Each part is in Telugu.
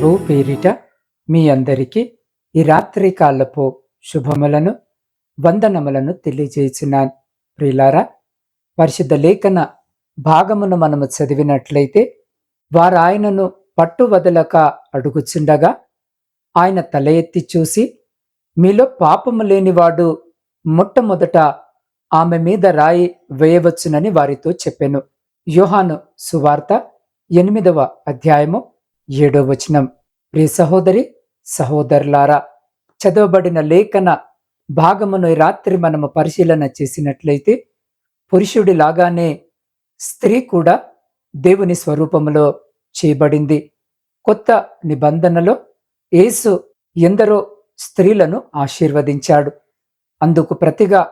ప్రభు పేరిట మీ అందరికీ ఈ రాత్రి కాలపు శుభములను వందనములను తెలియజేసినాను. ప్రియులారా పరిశుద్ధ లేఖన భాగమును మనము చదివినట్లయితే వారు ఆయనను పట్టు వదలక అడుగుచుండగా ఆయన తల ఎత్తి చూసి మీలో పాపము లేనివాడు మొట్టమొదట ఆమె మీద రాయి వేయవచ్చునని వారితో చెప్పాను. యోహాను సువార్త ఎనిమిదవ అధ్యాయము ఏడో వచనం. ప్రియ సహోదరి సహోదరులారా చదవబడిన లేఖన భాగమును రాత్రి మనము పరిశీలన చేసినట్లయితే పురుషుడి లాగానే స్త్రీ కూడా దేవుని స్వరూపములో చేయబడింది. కొత్త నిబంధనలో యేసు ఎందరో స్త్రీలను ఆశీర్వదించాడు. అందుకు ప్రతిగా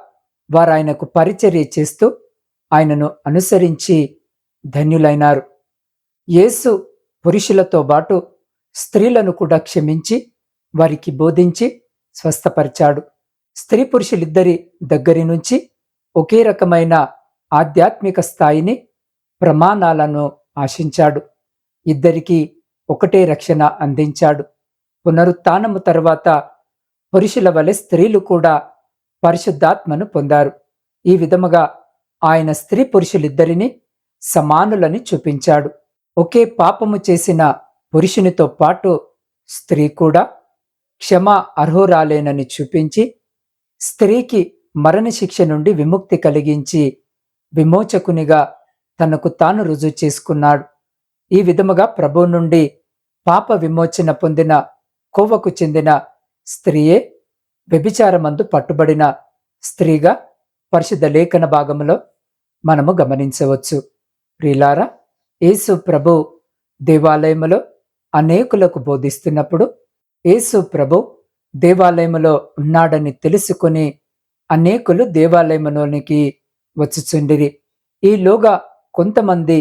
వారు ఆయనకు పరిచర్య చేస్తూ ఆయనను అనుసరించి ధన్యులైనారు. యేసు పురుషులతో పాటు స్త్రీలను కూడా క్షమించి వారికి బోధించి స్వస్థపరిచాడు. స్త్రీ పురుషులిద్దరి దగ్గరి నుంచి ఒకే రకమైన ఆధ్యాత్మిక స్థాయిని ప్రమాణాలను ఆశించాడు. ఇద్దరికీ ఒకటే రక్షణ అందించాడు. పునరుత్నము తర్వాత పురుషుల వలె స్త్రీలు కూడా పరిశుద్ధాత్మను పొందారు. ఈ విధముగా ఆయన స్త్రీ పురుషులిద్దరిని సమానులని చూపించాడు. ఒకే పాపము చేసిన పురుషునితో పాటు స్త్రీ కూడా క్షమ అర్హురాలేనని చూపించి స్త్రీకి మరణశిక్ష నుండి విముక్తి కలిగించి విమోచకునిగా తనకు తాను రుజువు చేసుకున్నాడు. ఈ విధముగా ప్రభు నుండి పాప విమోచన పొందిన కోవకు చెందిన స్త్రీయే వ్యభిచారమందు పట్టుబడిన స్త్రీగా పరిశుద్ధ లేఖన భాగంలో మనము గమనించవచ్చు. ప్రిలారా యేసు ప్రభు దేవాలయములో అనేకులకు బోధిస్తున్నప్పుడు యేసు ప్రభు దేవాలయములో ఉన్నాడని తెలుసుకుని అనేకులు దేవాలయములోనికి వచ్చుచుండిరి. ఈలోగా కొంతమంది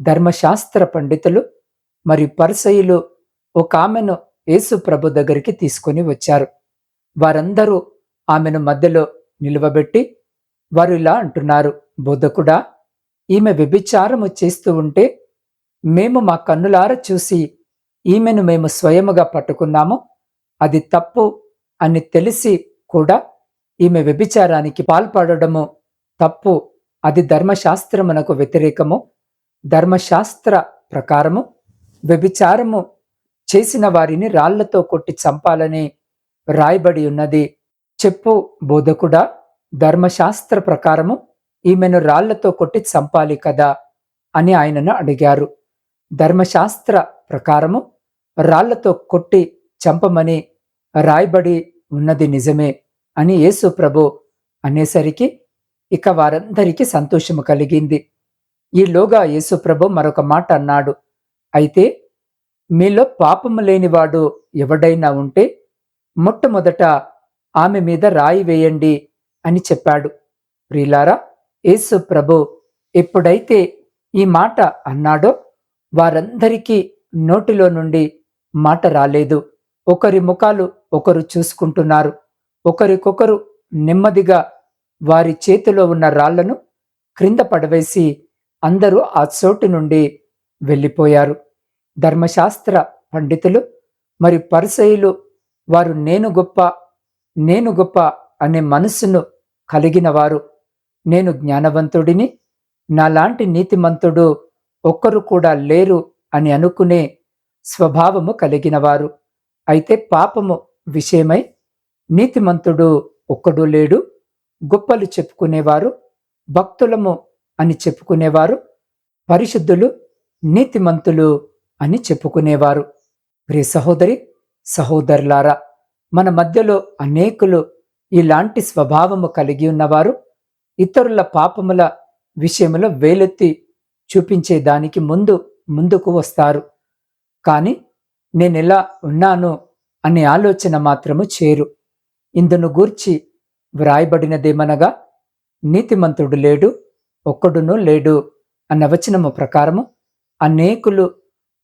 ధర్మశాస్త్ర పండితులు మరియు పరిసయులు ఒక ఆమెను యేసు ప్రభు దగ్గరికి తీసుకొని వచ్చారు. వారందరూ ఆమెను మధ్యలో నిలువబెట్టి వారు ఇలా అంటున్నారు బోధకుడా ఈమె వ్యభిచారము చేస్తూ ఉంటే మేము మా కన్నులార చూసి ఈమెను మేము స్వయముగా పట్టుకున్నాము. అది తప్పు అని తెలిసి కూడా ఈమె వ్యభిచారానికి పాల్పడము తప్పు. అది ధర్మశాస్త్రమునకు వ్యతిరేకము. ధర్మశాస్త్ర ప్రకారము వ్యభిచారము చేసిన వారిని రాళ్ళతో కొట్టి చంపాలని రాయబడి ఉన్నది. చెప్పు బోధకుడా ధర్మశాస్త్ర ప్రకారము ఈమెను రాళ్ళతో కొట్టి చంపాలి కదా అని ఆయనను అడిగారు. ధర్మశాస్త్ర ప్రకారము రాళ్ళతో కొట్టి చంపమని రాయబడి ఉన్నది నిజమే అని యేసు ప్రభు అనేసరికి ఇక వారందరికీ సంతోషము కలిగింది. ఈలోగా యేసుప్రభు మరొక మాట అన్నాడు. అయితే మీలో పాపము లేనివాడు ఎవడైనా ఉంటే మొట్టమొదట ఆమె మీద రాయి వేయండి అని చెప్పాడు. ప్రిలారా యేసు ప్రభు ఎప్పుడైతే ఈ మాట అన్నాడో వారందరికీ నోటిలో నుండి మాట రాలేదు. ఒకరి ముఖాలు ఒకరు చూసుకుంటున్నారు. ఒకరికొకరు నెమ్మదిగా వారి చేతిలో ఉన్న రాళ్ళను క్రింద పడవేసి అందరూ ఆ చోటు నుండి వెళ్ళిపోయారు. ధర్మశాస్త్ర పండితులు మరి పరిసయులు వారు నేను గొప్ప నేను గొప్ప అనే మనస్సును కలిగిన వారు నేను జ్ఞానవంతుడిని నాలాంటి నీతిమంతుడు ఒక్కరు కూడా లేరు అని అనుకునే స్వభావము కలిగినవారు. అయితే పాపము విషయమై నీతిమంతుడు ఒక్కడు లేడు గొప్పలు చెప్పుకునేవారు భక్తులము అని చెప్పుకునేవారు పరిశుద్ధులు నీతిమంతులు అని చెప్పుకునేవారు. ప్రియ సహోదరి సహోదరులారా మన మధ్యలో అనేకులు ఇలాంటి స్వభావము కలిగి ఉన్నవారు ఇతరుల పాపముల విషయంలో వేలెత్తి చూపించే దానికి ముందు ముందుకు వస్తారు. కానీ నేను ఎలా ఉన్నాను అనే ఆలోచన మాత్రము చేరు. ఇందును గూర్చి వ్రాయబడినదేమనగా నీతిమంతుడు లేడు ఒక్కడునూ లేడు అన్న వచనము ప్రకారము అనేకులు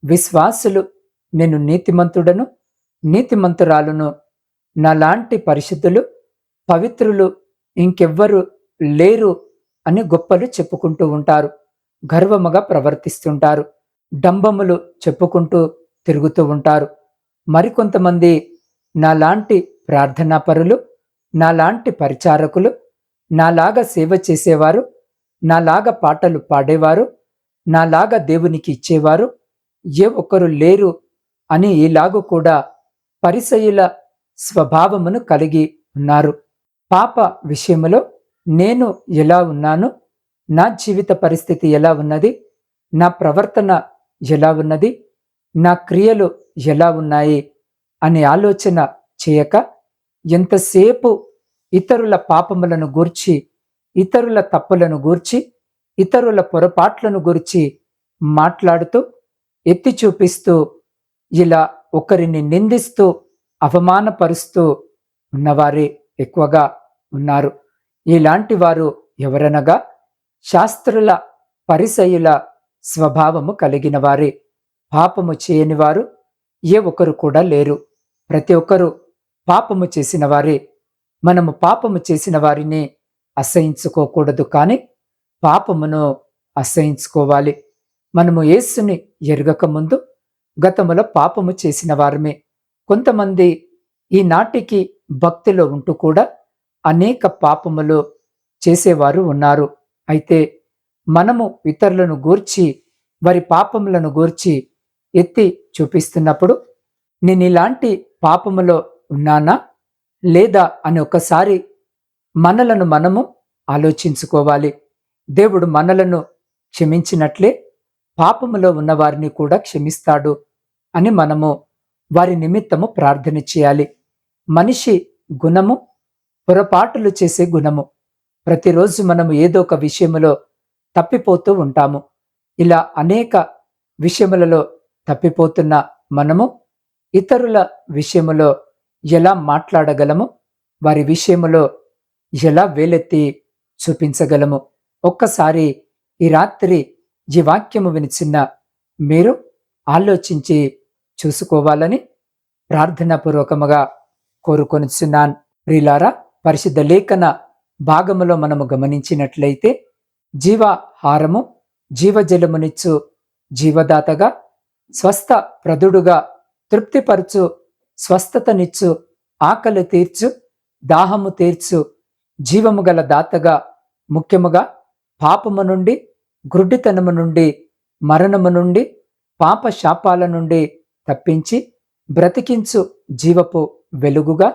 విశ్వాసులు నేను నీతిమంతుడను నీతిమంతురాలును నాలాంటి పరిశుద్ధులు పవిత్రులు ఇంకెవ్వరు లేరు అని గొప్పలు చెప్పుకుంటూ ఉంటారు. గర్వముగా ప్రవర్తిస్తుంటారు. డంబములు చెప్పుకుంటూ తిరుగుతూ ఉంటారు. మరికొంతమంది నాలాంటి ప్రార్థనాపరులు నాలాంటి పరిచారకులు నాలాగా సేవ చేసేవారు నాలాగా పాటలు పాడేవారు నాలాగా దేవునికి ఇచ్చేవారు ఏ ఒక్కరు లేరు అని ఈలాగు కూడా పరిసయుల స్వభావమును కలిగి ఉన్నారు. పాప విషయంలో నేను ఎలా ఉన్నాను? నా జీవిత పరిస్థితి ఎలా ఉన్నది? నా ప్రవర్తన ఎలా ఉన్నది? నా క్రియలు ఎలా ఉన్నాయి? అనే ఆలోచన చేయక ఎంతసేపు ఇతరుల పాపములను గూర్చి ఇతరుల తప్పులను గూర్చి ఇతరుల పొరపాట్లను గురించి మాట్లాడుతూ ఎత్తి చూపిస్తూ ఇలా ఒకరిని నిందిస్తూ అవమానపరుస్తూ ఉన్నవారే ఎక్కువగా ఉన్నారు. ఇలాంటి వారు ఎవరనగా శాస్త్రుల పరిసయుల స్వభావము కలిగిన వారే పాపము చేయని వారు ఏ ఒక్కరు కూడా లేరు. ప్రతి ఒక్కరూ పాపము చేసిన వారే మనము పాపము చేసిన వారిని అసహించుకోకూడదు కానీ పాపమును అసహించుకోవాలి. మనము యేసుని ఎరగకముందు గతములో పాపము చేసిన వారమే కొంతమంది ఈనాటికి భక్తిలో ఉంటూ కూడా అనేక పాపములు చేసేవారు ఉన్నారు. అయితే మనము ఇతరులను గూర్చి వారి పాపములను గూర్చి ఎత్తి చూపిస్తున్నప్పుడు నేను ఇలాంటి పాపములో ఉన్నానా? లేదా అని ఒకసారి మనలను మనము ఆలోచించుకోవాలి. దేవుడు మనలను క్షమించినట్లే పాపములో ఉన్నవారిని కూడా క్షమిస్తాడు అని మనము వారి నిమిత్తము ప్రార్థన చేయాలి. మనిషి గుణము పొరపాటులు చేసే గుణము. ప్రతిరోజు మనము ఏదో ఒక విషయములో తప్పిపోతూ ఉంటాము. ఇలా అనేక విషయములలో తప్పిపోతున్న మనము ఇతరుల విషయములో ఎలా మాట్లాడగలము వారి విషయములో ఎలా వేలెత్తి చూపించగలము. ఒక్కసారి ఈ రాత్రి ఈ వాక్యము వినిచిన్న మీరు ఆలోచించి చూసుకోవాలని ప్రార్థనాపూర్వకముగా కోరుకొనిచున్నాను. ప్రిలారా పరిశుద్ధ లేఖన భాగములో మనము గమనించినట్లయితే జీవాహారము జీవజలమునిచ్చు జీవదాతగా స్వస్థ ప్రదుడుగా తృప్తిపరచు స్వస్థతనిచ్చు ఆకలి తీర్చు దాహము తీర్చు జీవము గల దాతగా ముఖ్యముగా పాపము నుండి గ్రుడ్డితనము నుండి మరణము నుండి పాప శాపాల నుండి తప్పించి బ్రతికించు జీవపు వెలుగుగా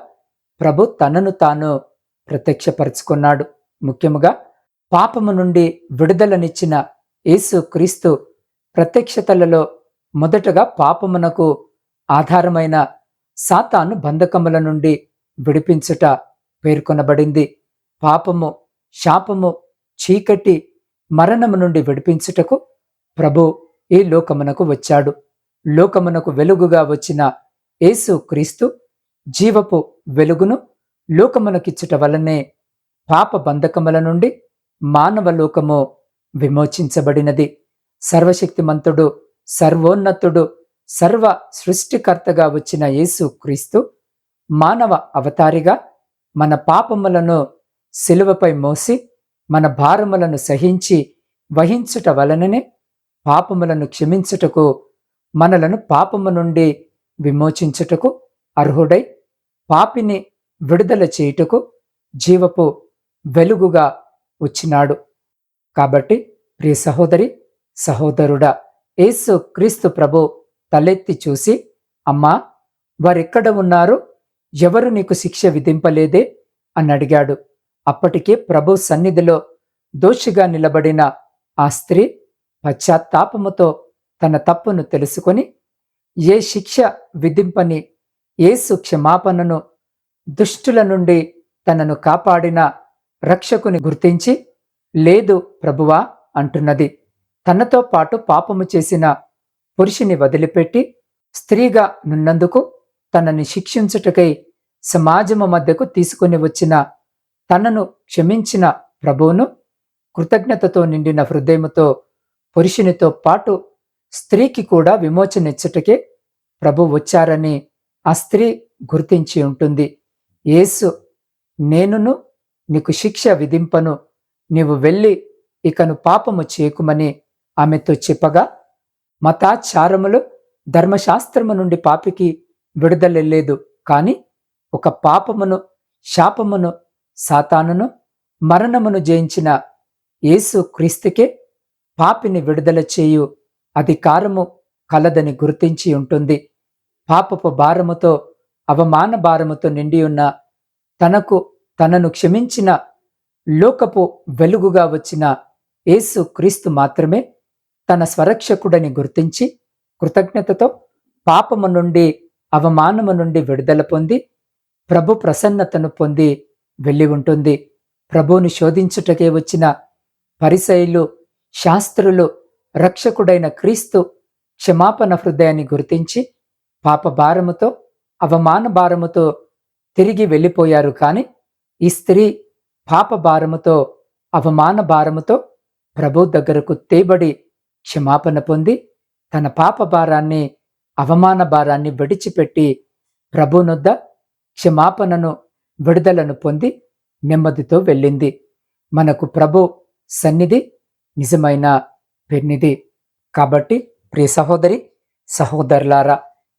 ప్రభు తనను తాను ప్రత్యక్షపరుచుకున్నాడు. ముఖ్యముగా పాపము నుండి విడుదలనిచ్చిన యేసు క్రీస్తు ప్రత్యక్షతలలో మొదటగా పాపమునకు ఆధారమైన సాతాను బంధకముల నుండి విడిపించుట పేర్కొనబడింది. పాపము శాపము చీకటి మరణము నుండి విడిపించుటకు ప్రభు ఈ లోకమునకు వచ్చాడు. లోకమునకు వెలుగుగా వచ్చిన యేసు క్రీస్తు జీవపు వెలుగును లోకమునకిచ్చుట వలనే పాప బంధకముల నుండి మానవ లోకము విమోచించబడినది. సర్వశక్తిమంతుడు సర్వోన్నతుడు సర్వ సృష్టికర్తగా వచ్చిన యేసు క్రీస్తు మానవ అవతారిగా మన పాపములను శిలువపై మోసి మన భారములను సహించి వహించుట వలననే పాపములను క్షమించుటకు మనలను పాపము నుండి విమోచించుటకు అర్హుడై పాపిని విడుదల చేయుటకు జీవపు వెలుగుగా వచ్చినాడు. కాబట్టి ప్రియ సహోదరి సహోదరుడా యేసు క్రీస్తు ప్రభు తలెత్తి చూసి అమ్మా వారెక్కడ ఉన్నారు? ఎవరు నీకు శిక్ష విధింపలేదే? అని అడిగాడు. అప్పటికే ప్రభు సన్నిధిలో దోషిగా నిలబడిన ఆ స్త్రీ పశ్చాత్తాపముతో తన తప్పును తెలుసుకొని ఏ శిక్ష విధింపని ఏసు క్షమాపణను దుష్టుల నుండి తనను కాపాడిన రక్షకుని గుర్తించి లేదు ప్రభువా అంటున్నది. తనతో పాటు పాపము చేసిన పురుషుని వదిలిపెట్టి స్త్రీగా నున్నందుకు తనని శిక్షించుటకై సమాజము మధ్యకు తీసుకుని వచ్చిన తనను క్షమించిన ప్రభువును కృతజ్ఞతతో నిండిన హృదయముతో పురుషునితో పాటు స్త్రీకి కూడా విమోచనిచ్చుటకే ప్రభు వచ్చారని ఆ స్త్రీ గుర్తించి ఉంటుంది. యేసు నేనును నీకు శిక్ష విధింపను. నీవు వెళ్ళి ఇకను పాపము చేయకుమని ఆమెతో చెప్పగా మతాచారములు ధర్మశాస్త్రము నుండి పాపికి విడుదల లేదు. కానీ ఒక పాపమును శాపమును సాతానును మరణమును జయించిన యేసు క్రీస్తుకే పాపిని విడుదల చేయు అధికారము కలదని గుర్తించి ఉంటుంది. పాపపు భారముతో అవమాన భారముతో నిండి ఉన్న తనకు తనను క్షమించిన లోకపు వెలుగుగా వచ్చిన యేసు క్రీస్తు మాత్రమే తన స్వరక్షకుడని గుర్తించి కృతజ్ఞతతో పాపము నుండి అవమానము నుండి విడుదల పొంది ప్రభు ప్రసన్నతను పొంది వెళ్ళి ఉంటుంది. ప్రభువుని శోధించుటకే వచ్చిన పరిసయులు శాస్త్రులు రక్షకుడైన క్రీస్తు క్షమాపణ హృదయాన్ని గుర్తించి పాప భారముతో అవమాన భారముతో తిరిగి వెళ్ళిపోయారు కానీ ఈ స్త్రీ పాప భారముతో అవమాన భారముతో ప్రభు దగ్గరకు తేబడి క్షమాపణ పొంది తన పాప భారాన్ని అవమాన భారాన్ని విడిచిపెట్టి ప్రభునొద్ద క్షమాపణను విడుదలను పొంది నెమ్మదితో వెళ్ళింది. మనకు ప్రభు సన్నిధి నిజమైన పెన్నిది కాబట్టి ప్రియ సహోదరి సహోదరులారా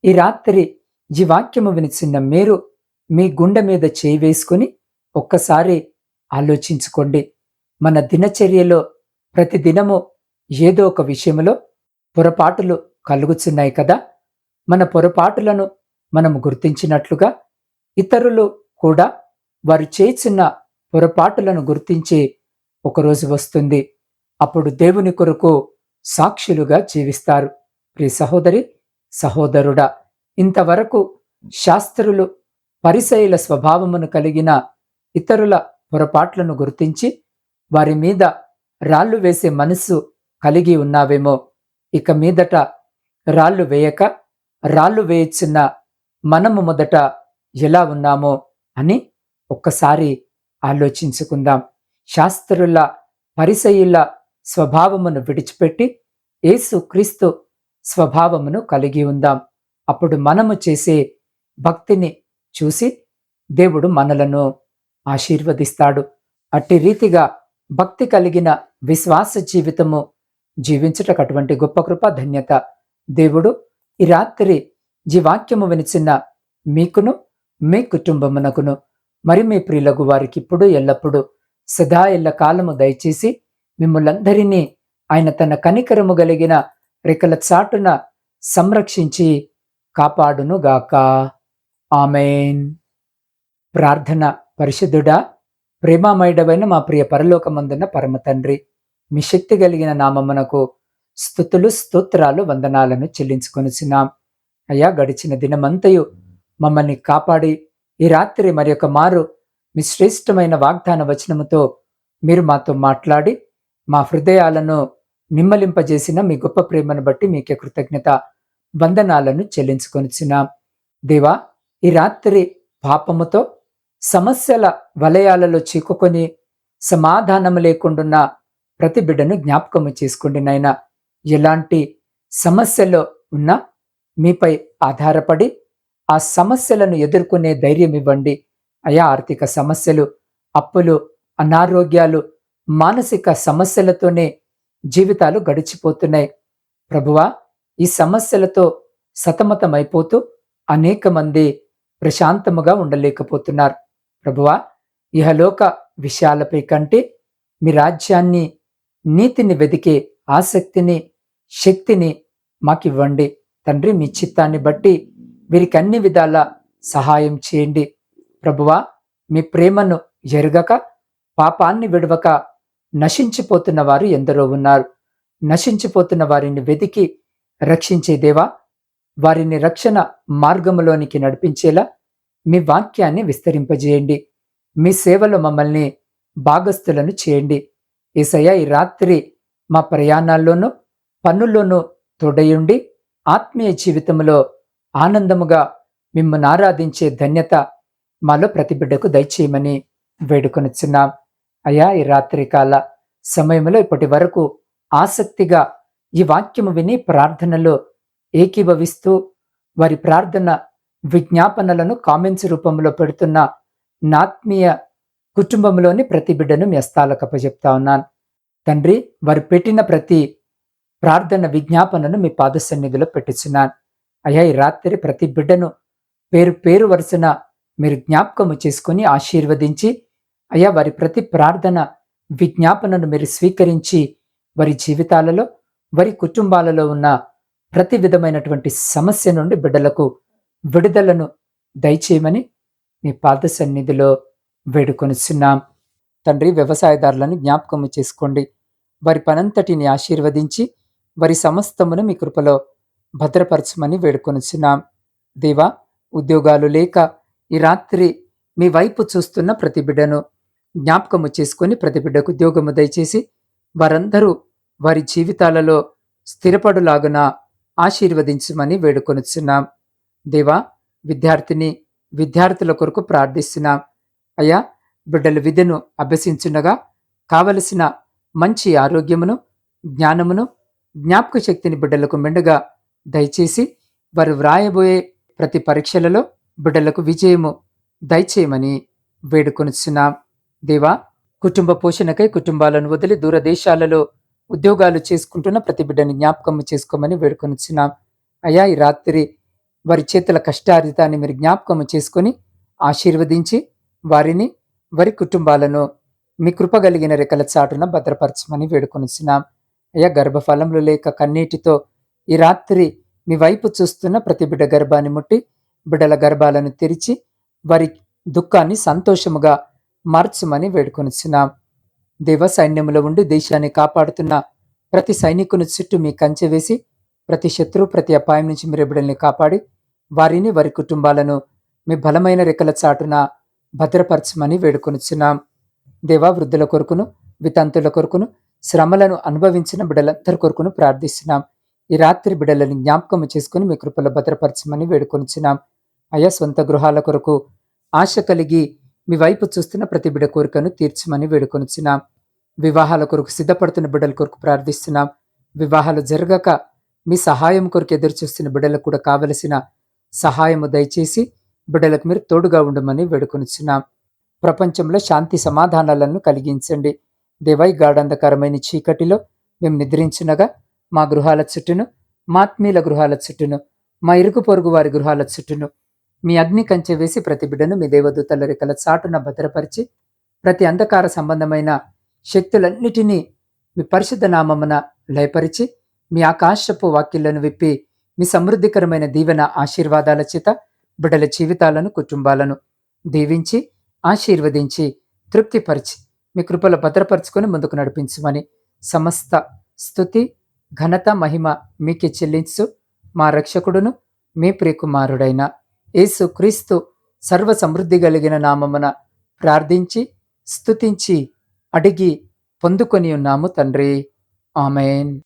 ఈ రాత్రి ఈ వాక్యము వినిచిన్న మీరు మీ గుండె మీద చేయి వేసుకుని ఒక్కసారి ఆలోచించుకోండి. మన దినచర్యలో ప్రతిదినము ఏదో ఒక విషయంలో పొరపాటులు కలుగుతున్నాయి కదా? మన పొరపాటులను మనం గుర్తించినట్లుగా ఇతరులు కూడా వారు చేసిన పొరపాటులను గుర్తించి ఒకరోజు వస్తుంది. అప్పుడు దేవుని కొరకు సాక్షులుగా జీవిస్తారు. ప్రియ సహోదరి సహోదరుడా ఇంతవరకు శాస్త్రులు పరిసయుల స్వభావమును కలిగిన ఇతరుల పొరపాట్లను గుర్తించి వారి మీద రాళ్ళు వేసే మనస్సు కలిగి ఉన్నావేమో. ఇక మీదట రాళ్ళు వేయక రాళ్ళు వేయచ్చున్న మనము మొదట ఎలా ఉన్నామో అని ఒక్కసారి ఆలోచించుకుందాం. శాస్త్రుల పరిసయుల స్వభావమును విడిచిపెట్టి యేసు క్రీస్తు స్వభావమును కలిగి ఉందాం. అప్పుడు మనము చేసే భక్తిని చూసి దేవుడు మనలను ఆశీర్వదిస్తాడు. అట్టి రీతిగా భక్తి కలిగిన విశ్వాస జీవితము జీవించటకు అటువంటి గొప్ప కృప ధన్యత. దేవుడు ఈ రాత్రి జీవాక్యము వినిచిన మీకును మీ కుటుంబమునకును మరి మీ ప్రియులకు వారికి ఇప్పుడు ఎల్లప్పుడూ సదా ఎల్ల కాలము దయచేసి మిమ్మల్ందరినీ ఆయన తన కనికరము కలిగిన రెక్కల చాటున సంరక్షించి కాపాడునుగాక. ఆమెన్. ప్రార్థన పరిశుద్ధుడా ప్రేమామయుడవైన మా ప్రియ పరలోకమందున్న పరమ తండ్రి మీ శక్తి కలిగిన నామమునకు స్థుతులు స్తోత్రాలు వందనాలను చెల్లించుకొనిసినాం అయ్యా గడిచిన దినమంతయు మమ్మల్ని కాపాడి ఈ రాత్రి మరి ఒక మారు మీ శ్రేష్టమైన వాగ్దాన వచనముతో మీరు మాతో మాట్లాడి మా హృదయాలను నిమ్మలింపజేసిన మీ గొప్ప ప్రేమను బట్టి మీకే కృతజ్ఞత వందనాలను చెల్లించుకొనిచున్నాం. దేవా ఈ రాత్రి పాపముతో సమస్యల వలయాలలో చిక్కుకొని సమాధానం లేకుండా ప్రతి బిడ్డను జ్ఞాపకము చేసుకోండి నాయన. ఎలాంటి సమస్యలో ఉన్నా మీపై ఆధారపడి ఆ సమస్యలను ఎదుర్కొనే ధైర్యం ఇవ్వండి. అయా ఆర్థిక సమస్యలు అప్పులు అనారోగ్యాలు మానసిక సమస్యలతోనే జీవితాలు గడిచిపోతున్నాయి. ప్రభువా ఈ సమస్యలతో సతమతమైపోతూ అనేక మంది ప్రశాంతముగా ఉండలేకపోతున్నారు. ప్రభువా ఇహలోక విషయాలపై కంటే మీ రాజ్యాన్ని నీతిని వెదికే ఆసక్తిని శక్తిని మాకివ్వండి. తండ్రి మీ చిత్తాన్ని బట్టి వీరికి అన్ని విధాల సహాయం చేయండి. ప్రభువా మీ ప్రేమను ఎరుగక పాపాన్ని విడవక నశించిపోతున్న వారు ఎందరో ఉన్నారు. నశించిపోతున్న వారిని వెతికి రక్షించే దేవా వారిని రక్షణ మార్గములోనికి నడిపించేలా మీ వాక్యాన్ని విస్తరింపజేయండి. మీ సేవలో మమ్మల్ని భాగస్థులను చేయండి. ఏసయ్య ఈ రాత్రి మా ప్రయాణాల్లోనూ పనుల్లోనూ తోడయుండి ఆత్మీయ జీవితంలో ఆనందముగా మిమ్మల్ని ఆరాధించే ధన్యత మాలో ప్రతి బిడ్డకు దయచేయమని వేడుకొనిచున్నాం. అయ్యా ఈ రాత్రికాల సమయంలో ఇప్పటి వరకు ఆసక్తిగా ఈ వాక్యము విని ప్రార్థనలో ఏకీభవిస్తూ వారి ప్రార్థన విజ్ఞాపనలను కామెంట్స్ రూపంలో పెడుతున్న నాత్మీయ కుటుంబంలోని ప్రతి బిడ్డను మీ అప్పచెప్తా ఉన్నాను. తండ్రి వారు పెట్టిన ప్రతి ప్రార్థన విజ్ఞాపనను మీ పాద సన్నిధిలో పెట్టుచున్నాను. అయ్యా ఈ రాత్రి ప్రతి బిడ్డను పేరు పేరు వరుసన మీరు జ్ఞాపకము చేసుకొని ఆశీర్వదించి అయ్యా వారి ప్రతి ప్రార్థన విజ్ఞాపనను మీరు స్వీకరించి వారి జీవితాలలో వారి కుటుంబాలలో ఉన్న ప్రతి విధమైనటువంటి సమస్య నుండి బిడ్డలకు విడుదలను దయచేయమని మీ పాద సన్నిధిలో వేడుకొనిస్తున్నాం తండ్రి వ్యవసాయదారులను జ్ఞాపకము చేసుకోండి. వారి పనంతటిని ఆశీర్వదించి వారి సమస్తమును మీ కృపలో భద్రపరచమని వేడుకొనిచున్నాం. దేవా ఉద్యోగాలు లేక ఈ రాత్రి మీ వైపు చూస్తున్న ప్రతి బిడ్డను జ్ఞాపకము చేసుకొని ప్రతి బిడ్డకు ఉద్యోగము దయచేసి వారందరూ వారి జీవితాలలో స్థిరపడులాగున ఆశీర్వదించమని వేడుకొనిచున్నాం. దేవా విద్యార్థిని విద్యార్థుల కొరకు ప్రార్థిస్తున్నాం. అయ్యా బిడ్డల విద్యను అభ్యసించుండగా కావలసిన మంచి ఆరోగ్యమును జ్ఞానమును జ్ఞాపక శక్తిని బిడ్డలకు మెండుగా దయచేసి వారు వ్రాయబోయే ప్రతి పరీక్షలలో బిడ్డలకు విజయము దయచేయమని వేడుకొనిచున్నాం. దేవా కుటుంబ పోషణకై కుటుంబాలను వదిలి దూరదేశాలలో ఉద్యోగాలు చేసుకుంటున్న ప్రతి బిడ్డని జ్ఞాపకం చేసుకోమని వేడుకొనిచ్చినాం అయ్యా ఈ రాత్రి వారి చేతుల కష్టార్జితాన్ని మీరు జ్ఞాపకం చేసుకొని ఆశీర్వదించి వారిని వారి కుటుంబాలను మీ కృపగలిగిన రెక్కల చాటున భద్రపరచమని వేడుకొనిచ్చినాం అయ్యా గర్భఫలంలో లేక కన్నీటితో ఈ రాత్రి మీ వైపు చూస్తున్న ప్రతి బిడ్డ గర్భాన్ని ముట్టి బిడ్డల గర్భాలను తెరిచి వారి దుఃఖాన్ని సంతోషముగా మార్చమని వేడుకొనిచున్నాం. దేవ సైన్యములో ఉండి దేశాన్ని కాపాడుతున్న ప్రతి సైనికుని చుట్టూ మీ కంచె వేసి ప్రతి శత్రువు ప్రతి అపాయం నుంచి మీరు బిడ్డల్ని కాపాడి వారిని వారి కుటుంబాలను మీ బలమైన రెక్కల చాటున భద్రపరచమని వేడుకొనిచున్నాం. దేవా వృద్ధుల కొరకును వితంతుల కొరకును శ్రమలను అనుభవించిన బిడ్డలందరి కొరకును ప్రార్థిస్తున్నాం. ఈ రాత్రి బిడ్డలను జ్ఞాపకం చేసుకుని మీ కృపలో భద్రపరచమని వేడుకొనిచున్నాం. అయా సొంత గృహాల కొరకు ఆశ కలిగి మీ వైపు చూస్తున్న ప్రతి బిడ్డ కోరికను తీర్చమని వేడుకొనిచున్నాం. వివాహాల కొరకు సిద్ధపడుతున్న బిడ్డల కొరకు ప్రార్థిస్తున్నాం. వివాహాలు జరగక మీ సహాయం కొరకు ఎదురు చూస్తున్న బిడ్డలకు కూడా కావలసిన సహాయము దయచేసి బిడ్డలకు మీరు తోడుగా ఉండమని వేడుకొనిచ్చున్నాం ప్రపంచంలో శాంతి సమాధానాలను కలిగించండి. దేవై గాఢంధకరమైన చీకటిలో మేము నిద్రించినగా మా గృహాల చుట్టూను మాత్మీయుల గృహాల చుట్టూను మా ఇరుగు పొరుగు వారి గృహాల చుట్టూను మీ అగ్ని కంచె వేసి ప్రతి బిడ్డను మీ దేవదూతల రెక్కల చాటున భద్రపరిచి ప్రతి అంధకార సంబంధమైన శక్తులన్నిటినీ మీ పరిశుద్ధ నామమున లయపరిచి మీ ఆకాశపు వాక్యలను విప్పి మీ సమృద్ధికరమైన దీవెన ఆశీర్వాదాల చేత బిడ్డల జీవితాలను కుటుంబాలను దీవించి ఆశీర్వదించి తృప్తిపరిచి మీ కృపలో భద్రపరుచుకొని ముందుకు నడిపించమని సమస్త స్థుతి ఘనత మహిమ మీకే చెల్లించు మా రక్షకుడును మీ ప్రియకుమారుడైన యేసుక్రీస్తు సర్వ సమృద్ధి కలిగిన నామమున ప్రార్థించి స్తుతించి అడిగి పొందుకొని ఉన్నాము తండ్రి. ఆమెన్.